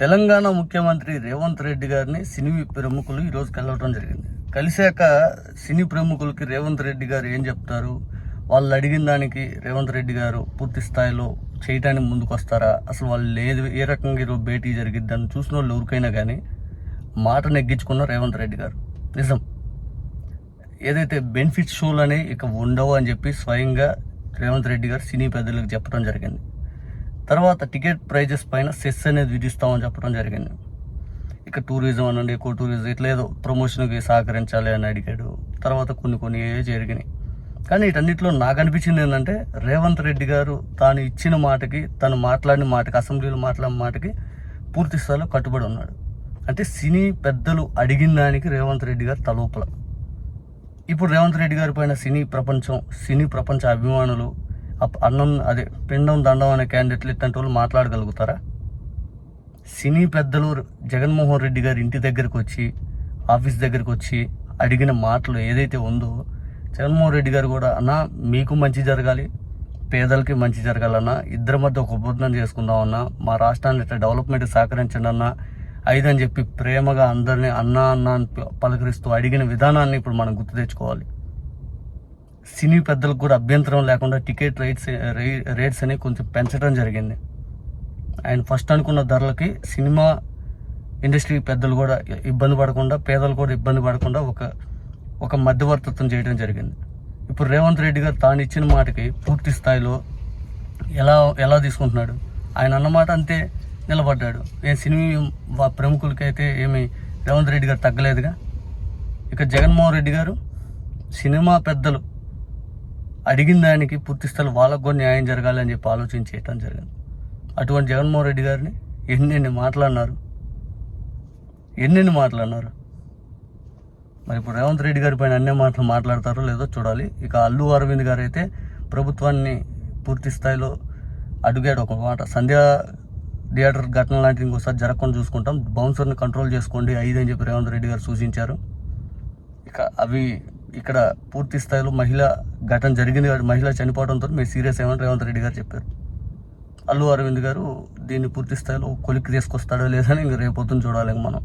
తెలంగాణ ముఖ్యమంత్రి రేవంత్ రెడ్డి గారిని సినీ ప్రముఖులు ఈరోజు కలవటం జరిగింది. కలిశాక సినీ ప్రముఖులకి రేవంత్ రెడ్డి గారు ఏం చెప్తారు? వాళ్ళు అడిగిన దానికి రేవంత్ రెడ్డి గారు పూర్తి స్థాయిలో చేయటానికి ముందుకు వస్తారా? అసలు వాళ్ళు లేదు ఏ రకంగా ఈరోజు భేటీ జరిగిద్ది అని చూసిన వాళ్ళు ఎవరికైనా కానీ మాట నెగ్గించుకున్న రేవంత్ రెడ్డి గారు. నిజం. ఏదైతే బెనిఫిట్ షోలు అనేవి ఇక ఉండవు అని చెప్పి స్వయంగా రేవంత్ రెడ్డి గారు సినీ పెద్దలకు చెప్పడం జరిగింది. తర్వాత టికెట్ ప్రైజెస్ పైన సెస్ అనేది విధిస్తామని చెప్పడం జరిగింది. ఇక టూరిజం అనండి ఎక్కువ టూరిజం ఇట్లా ఏదో ప్రమోషన్కి సహకరించాలి అని అడిగాడు. తర్వాత కొన్ని కొన్ని ఏ జరిగినాయి. కానీ వీటన్నిటిలో నాకు అనిపించింది ఏంటంటే రేవంత్ రెడ్డి గారు తాను ఇచ్చిన మాటకి తను మాట్లాడిన మాటకి అసెంబ్లీలో మాట్లాడిన మాటకి పూర్తి స్థాయిలో కట్టుబడి ఉన్నాడు. అంటే సినీ పెద్దలు అడిగిన దానికి రేవంత్ రెడ్డి గారు తలోపల ఇప్పుడు రేవంత్ రెడ్డి గారి పైన సినీ ప్రపంచం సినీ ప్రపంచ అభిమానులు అన్నం అదే పిండం దండం అనే క్యాండిడేట్లు ఇట్లాంటి వాళ్ళు మాట్లాడగలుగుతారా? సినీ పెద్దలు జగన్మోహన్ రెడ్డి గారి ఇంటి దగ్గరకు వచ్చి ఆఫీస్ దగ్గరకు వచ్చి అడిగిన మాటలు ఏదైతే ఉందో జగన్మోహన్ రెడ్డి గారు కూడా అన్న మీకు మంచి జరగాలి పేదలకి మంచి జరగాలన్నా ఇద్దరి మధ్య ఒక ఒప్పందం చేసుకుందామన్నా మా రాష్ట్రాన్ని ఇట్లా డెవలప్మెంట్ సహకరించండి అన్న ఐదని చెప్పి ప్రేమగా అందరినీ అన్న అన్న అని పలకరిస్తూ అడిగిన విధానాన్ని ఇప్పుడు మనం గుర్తు తెచ్చుకోవాలి. సినీ పెద్దలకు కూడా అభ్యంతరం లేకుండా టికెట్ రేట్స్ రే- రేట్స్ అనేవి కొంచెం పెంచడం జరిగింది. ఆయన ఫస్ట్ అనుకున్న ధరలకి సినిమా ఇండస్ట్రీ పెద్దలు కూడా ఇబ్బంది పడకుండా పేదలు కూడా ఇబ్బంది పడకుండా ఒక ఒక మధ్యవర్తిత్వం చేయడం జరిగింది. ఇప్పుడు రేవంత్ రెడ్డి గారు తాను ఇచ్చిన మాటకి పూర్తి స్థాయిలో ఎలా ఎలా తీసుకుంటున్నాడు? ఆయన అన్నమాట అంతే నిలబడ్డాడు. ఏ సినిమా ప్రముఖులకైతే ఏమి రేవంత్ రెడ్డి గారు తగ్గలేదుగా. ఇక జగన్మోహన్ రెడ్డి గారు సినిమా పెద్దలు అడిగిన దానికి పూర్తి స్థలం వాళ్ళకు కూడా న్యాయం జరగాలి అని చెప్పి ఆలోచన చేయటం జరిగింది. అటువంటి జగన్మోహన్ రెడ్డి గారిని ఎన్నెన్ని మాట్లాడినారు? ఎన్నెన్ని మాట్లాడినారు? మరి ఇప్పుడు రేవంత్ రెడ్డి గారి పైన అన్ని మాటలు మాట్లాడతారో లేదో చూడాలి. ఇక అల్లు అరవింద్ గారు అయితే ప్రభుత్వాన్ని పూర్తి స్థాయిలో అడుగాడు ఒక మాట. సంధ్యా థియేటర్ ఘటన లాంటివి ఇంకోసారి జరగకుండా చూసుకుంటాం. బౌన్సర్ని కంట్రోల్ చేసుకోండి. ఐదు అని చెప్పి రేవంత్ రెడ్డి గారు సూచించారు. ఇక అవి ఇక్కడ పూర్తి స్థాయిలో మహిళ ఘటన జరిగింది కాబట్టి మహిళ చనిపోవడంతో మీరు సీరియస్ ఏమని రేవంత్ రెడ్డి గారు చెప్పారు. అల్లు అరవింద్ గారు దీన్ని పూర్తి స్థాయిలో కొలిక్కి తీసుకొస్తాడో లేదని ఇంక రేపొద్దున చూడాలి మనం.